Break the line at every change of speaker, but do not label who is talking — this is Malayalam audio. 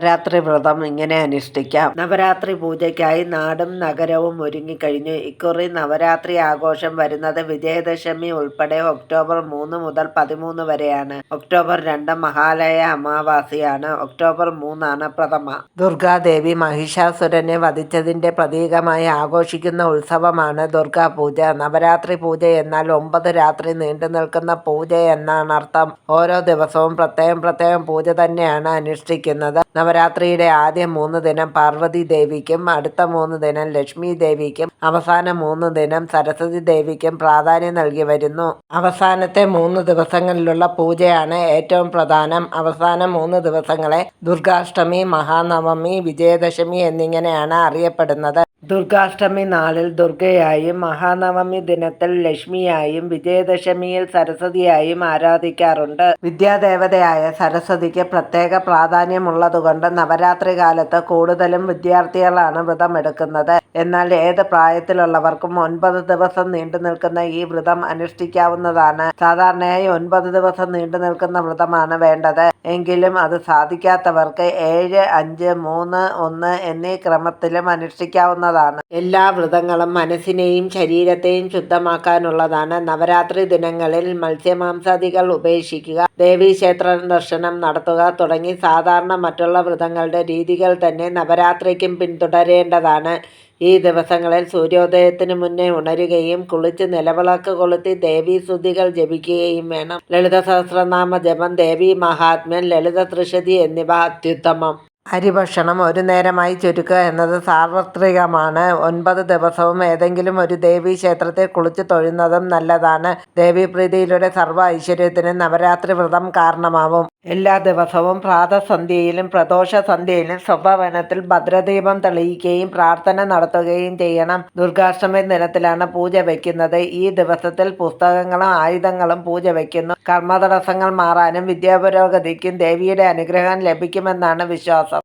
നവരാത്രി വ്രതം ഇങ്ങനെ അനുഷ്ഠിക്കാം. നവരാത്രി പൂജയ്ക്കായി നാടും നഗരവും ഒരുങ്ങിക്കഴിഞ്ഞു ഇക്കുറി നവരാത്രി ആഘോഷം വരുന്നത് വിജയദശമി ഉൾപ്പെടെ ഒക്ടോബർ മൂന്ന് മുതൽ പതിമൂന്ന് വരെയാണ്. ഒക്ടോബർ രണ്ട് മഹാലയ അമാവാസിയാണ്. ഒക്ടോബർ മൂന്നാണ് പ്രഥമ. ദുർഗാദേവി മഹിഷാസുരനെ വധിച്ചതിന്റെ പ്രതീകമായി ആഘോഷിക്കുന്ന ഉത്സവമാണ് ദുർഗാപൂജ നവരാത്രി പൂജ എന്നാൽ ഒമ്പത് രാത്രി നീണ്ടു നിൽക്കുന്ന പൂജ എന്നാണ് അർത്ഥം. ഓരോ ദിവസവും പ്രത്യേകം പ്രത്യേകം പൂജ തന്നെയാണ് അനുഷ്ഠിക്കുന്നത്. നവരാത്രിയുടെ ആദ്യ മൂന്ന് ദിനം പാർവതി ദേവിക്കും അടുത്ത മൂന്ന് ദിനം ലക്ഷ്മി ദേവിക്കും അവസാന മൂന്ന് ദിനം സരസ്വതി ദേവിക്കും പ്രാധാന്യം നൽകി വരുന്നു. അവസാനത്തെ മൂന്ന് ദിവസങ്ങളിലുള്ള പൂജയാണ് ഏറ്റവും പ്രധാനം. അവസാന മൂന്ന് ദിവസങ്ങളെ ദുർഗാഷ്ടമി മഹാനവമി വിജയദശമി എന്നിങ്ങനെയാണ് അറിയപ്പെടുന്നത്. ദുർഗാഷ്ടമി നാളിൽ ദുർഗയായും മഹാനവമി ദിനത്തിൽ ലക്ഷ്മിയായും വിജയദശമിയിൽ സരസ്വതിയായും ആരാധിക്കാറുണ്ട്. വിദ്യാദേവതയായ സരസ്വതിക്ക് പ്രത്യേക പ്രാധാന്യമുള്ളതുകൊണ്ട് നവരാത്രി കാലത്ത് കൂടുതലും വിദ്യാർത്ഥികളാണ് വ്രതമെടുക്കുന്നത്. എന്നാൽ ഏത് പ്രായത്തിലുള്ളവർക്കും ഒൻപത് ദിവസം നീണ്ടു നിൽക്കുന്ന ഈ വ്രതം അനുഷ്ഠിക്കാവുന്നതാണ്. സാധാരണയായി ഒൻപത് ദിവസം നീണ്ടു നിൽക്കുന്ന വ്രതമാണ് വേണ്ടത്. എങ്കിലും അത് സാധിക്കാത്തവർക്ക് ഏഴ് അഞ്ച് മൂന്ന് ഒന്ന് എന്നീ ക്രമത്തിലും അനുഷ്ഠിക്കാവുന്നതാണ് എല്ലാ വ്രതങ്ങളും മനസ്സിനെയും ശരീരത്തെയും ശുദ്ധമാക്കാനുള്ളതാണ്. നവരാത്രി ദിനങ്ങളിൽ മത്സ്യമാംസാദികൾ ഉപേക്ഷിക്കുക ദേവീക്ഷേത്ര ദർശനം നടത്തുക തുടങ്ങി സാധാരണ മറ്റുള്ള വ്രതങ്ങളുടെ രീതികൾ തന്നെ നവരാത്രിക്കും പിന്തുടരേണ്ടതാണ്. ഈ ദിവസങ്ങളിൽ സൂര്യോദയത്തിന് മുന്നേ ഉണരുകയും കുളിച്ച് നിലവിളക്ക് കൊളുത്തി ശുദ്ധികൾ ജപിക്കുകയും വേണം. ലളിത സഹസ്രനാമ ജപം ദേവി മഹാത്മ്യം ലളിത തൃഷതി എന്നിവ അത്യുത്തമം. അരിഭക്ഷണം ഒരു നേരമായി ചുരുക്കുക എന്നത് സാർവത്രികമാണ്. ഒൻപത് ദിവസവും ഏതെങ്കിലും ഒരു ദേവീ ക്ഷേത്രത്തിൽ കുളിച്ചു തൊഴുന്നതും നല്ലതാണ്. ദേവീപ്രീതിയിലൂടെ സർവ ഐശ്വര്യത്തിന് നവരാത്രി വ്രതം കാരണമാവും. എല്ലാ ദിവസവും പ്രാതസന്ധ്യയിലും പ്രദോഷ സന്ധ്യയിലും സ്വഭവനത്തിൽ ഭദ്രദീപം തെളിയിക്കുകയും പ്രാർത്ഥന നടത്തുകയും ചെയ്യണം. ദുർഗാഷ്ടമി ദിനത്തിലാണ് പൂജ വയ്ക്കുന്നത് ഈ ദിവസത്തിൽ പുസ്തകങ്ങളും ആയുധങ്ങളും പൂജ വയ്ക്കുന്നു കർമ്മതടസ്സങ്ങൾ മാറാനും വിദ്യാപുരോഗതിക്കും ദേവിയുടെ അനുഗ്രഹം ലഭിക്കുമെന്നാണ് വിശ്വാസം.